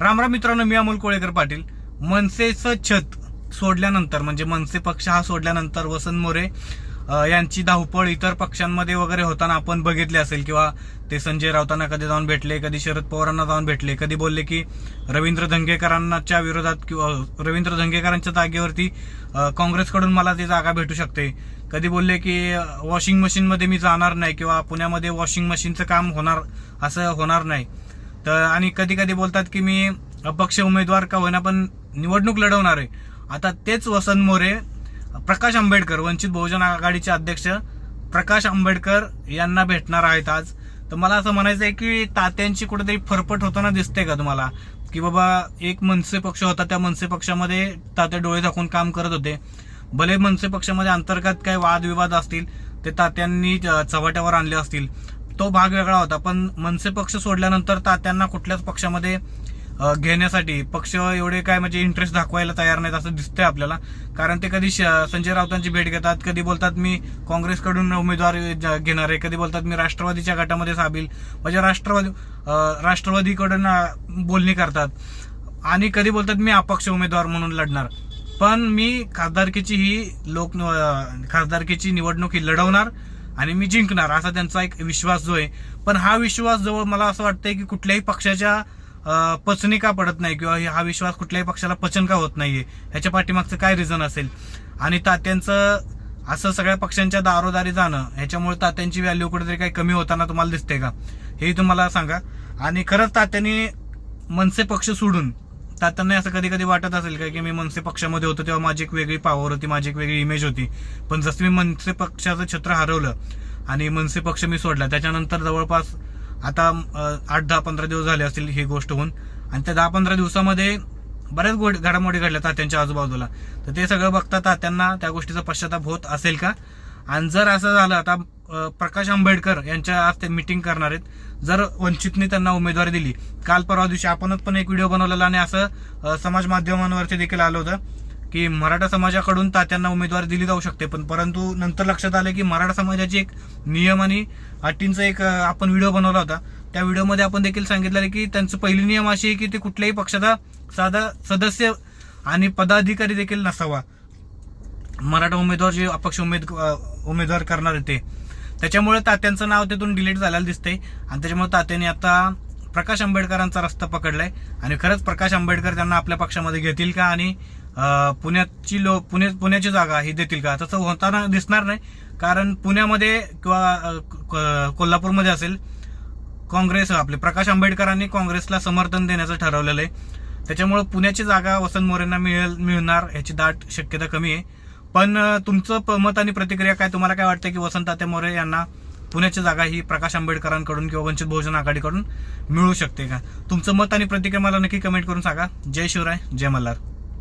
रामराम मित्रांनो मी अमोल कोळेकर पाटील. मनसेचं छत सोडल्यानंतर म्हणजे मनसे पक्ष हा सोडल्यानंतर वसंत मोरे यांची धावपळ इतर पक्षांमध्ये वगैरे होताना आपण बघितले असेल किंवा ते संजय राऊतांना कधी जाऊन भेटले कधी शरद पवारांना जाऊन भेटले कधी बोलले की रवींद्र धंगेकरांच्या विरोधात किंवा रवींद्र धंगेकरांच्या जागेवरती काँग्रेसकडून मला ती जागा भेटू शकते. कधी बोलले की वॉशिंग मशीनमध्ये मी जाणार नाही किंवा पुण्यामध्ये वॉशिंग मशीनचं काम होणार असं होणार नाही. तर आणि कधी कधी बोलतात की मी अपक्ष उमेदवार का होईना पण निवडणूक लढवणार आहे. आता तेच वसंत मोरे प्रकाश आंबेडकर वंचित बहुजन आघाडीचे अध्यक्ष प्रकाश आंबेडकर यांना भेटणार आहेत आज. तर मला असं म्हणायचं आहे की तात्यांची कुठेतरी फरफट होताना दिसते का तुम्हाला? की बाबा एक मनसे पक्ष होता त्या मनसे पक्षामध्ये तात्या डोळे झाकून काम करत होते. भले मनसे पक्षामध्ये अंतर्गत काही वादविवाद असतील ते तात्यांनी चव्हाट्यावर आणले असतील. तो भाग वेगळा होता. पण मनसे पक्ष सोडल्यानंतर तात्यांना कुठल्याच पक्षामध्ये घेण्यासाठी पक्ष एवढे काय म्हणजे इंटरेस्ट दाखवायला तयार नाहीत असं दिसतंय आपल्याला. कारण ते कधी श- संजय राऊतांची भेट घेतात कधी बोलतात मी काँग्रेसकडून उमेदवार घेणार आहे कधी बोलतात मी राष्ट्रवादीच्या गटामध्ये सामील. म्हणजे राष्ट्रवादी राष्ट्रवादीकडून बोलणी करतात. आणि कधी बोलतात मी अपक्ष उमेदवार म्हणून लढणार. पण मी खासदारकीची ही लोक खासदारकीची निवडणूक ही लढवणार. आणि मी जिंकणार असा त्यांचा एक विश्वास जो आहे. पण हा विश्वास जवळ मला असं वाटतंय की कुठल्याही पक्षाच्या पचनी का पडत नाही किंवा हा विश्वास कुठल्याही पक्षाला पचन का होत नाहीये. ह्याच्या पाठीमागचं काय रिझन असेल? आणि तात्यांचं असं सगळ्या पक्षांच्या दारोदारी जाणं ह्याच्यामुळे तात्यांची व्हॅल्यू कुठेतरी काही कमी होताना तुम्हाला दिसते का? हेही तुम्हाला सांगा. आणि खरंच तात्यांनी मनसे पक्ष सोडून तात्यांना असं कधी कधी वाटत असेल का की मी मनसे पक्षामध्ये होतो तेव्हा माझी एक वेगळी पॉवर होती माझी एक वेगळी इमेज होती. पण जसं मी मनसे पक्षाचं छत्र हरवलं आणि मनसे पक्ष मी सोडला त्याच्यानंतर जवळपास आता आठ दहा पंधरा दिवस झाले असतील ही गोष्ट होऊन. आणि त्या दहा पंधरा दिवसामध्ये बऱ्याच गोड घडामोडी घडल्या तात्यांच्या आजूबाजूला. तर ते सगळं बघता तात्यांना त्या गोष्टीचा पश्चाताप होत असेल का? आणि जर असं झालं आता प्रकाश आंबेडकर यांच्या आज ते मिटिंग करणार आहेत. जर वंचितने त्यांना उमेदवारी दिली काल परवा दिवशी आपणच पण एक व्हिडिओ बनवलेला आणि असं समाज माध्यमांवरती देखील आलं होतं की मराठा समाजाकडून तात्यांना उमेदवारी दिली जाऊ शकते. पण परंतु नंतर लक्षात आलं की मराठा समाजाची एक नियम आणि अटींचा एक आपण व्हिडिओ बनवला होता. त्या व्हिडिओमध्ये आपण देखील सांगितलं की त्यांचं पहिली नियम अशी आहे की ते कुठल्याही पक्षाचा साधा सदस्य आणि पदाधिकारी देखील नसावा. मराठा उमेदवार जे अपक्ष उमेद उमेदवार करणार होते त्याच्यामुळे तात्यांचं नाव तिथून डिलीट झालेलं दिसतंय. आणि त्याच्यामुळे तात्यांनी आता प्रकाश आंबेडकरांचा रस्ता पकडलाय. आणि खरंच प्रकाश आंबेडकर त्यांना आपल्या पक्षामध्ये घेतील का? आणि पुण्याची लो पुणे पुण्याची जागा ही देतील का? तसं होताना दिसणार नाही. कारण पुण्यामध्ये किंवा कोल्हापूरमध्ये असेल काँग्रेस आपले प्रकाश आंबेडकरांनी काँग्रेसला समर्थन देण्याचं ठरवलेलं आहे. त्याच्यामुळे पुण्याची जागा वसंत मोरेंना मिळेल मिळणार याची दाट शक्यता कमी आहे. पण तुमचं प- मत आणि प्रतिक्रिया काय? तुम्हाला काय वाटतं की वसंत आते मोरे यांना पुण्याची जागा ही प्रकाश आंबेडकरांकडून किंवा वंचित बहुजन आघाडीकडून मिळू शकते का? तुमचं मत आणि प्रतिक्रिया मला नक्की कमेंट करून सांगा. जय शिवराय जय मल्हार.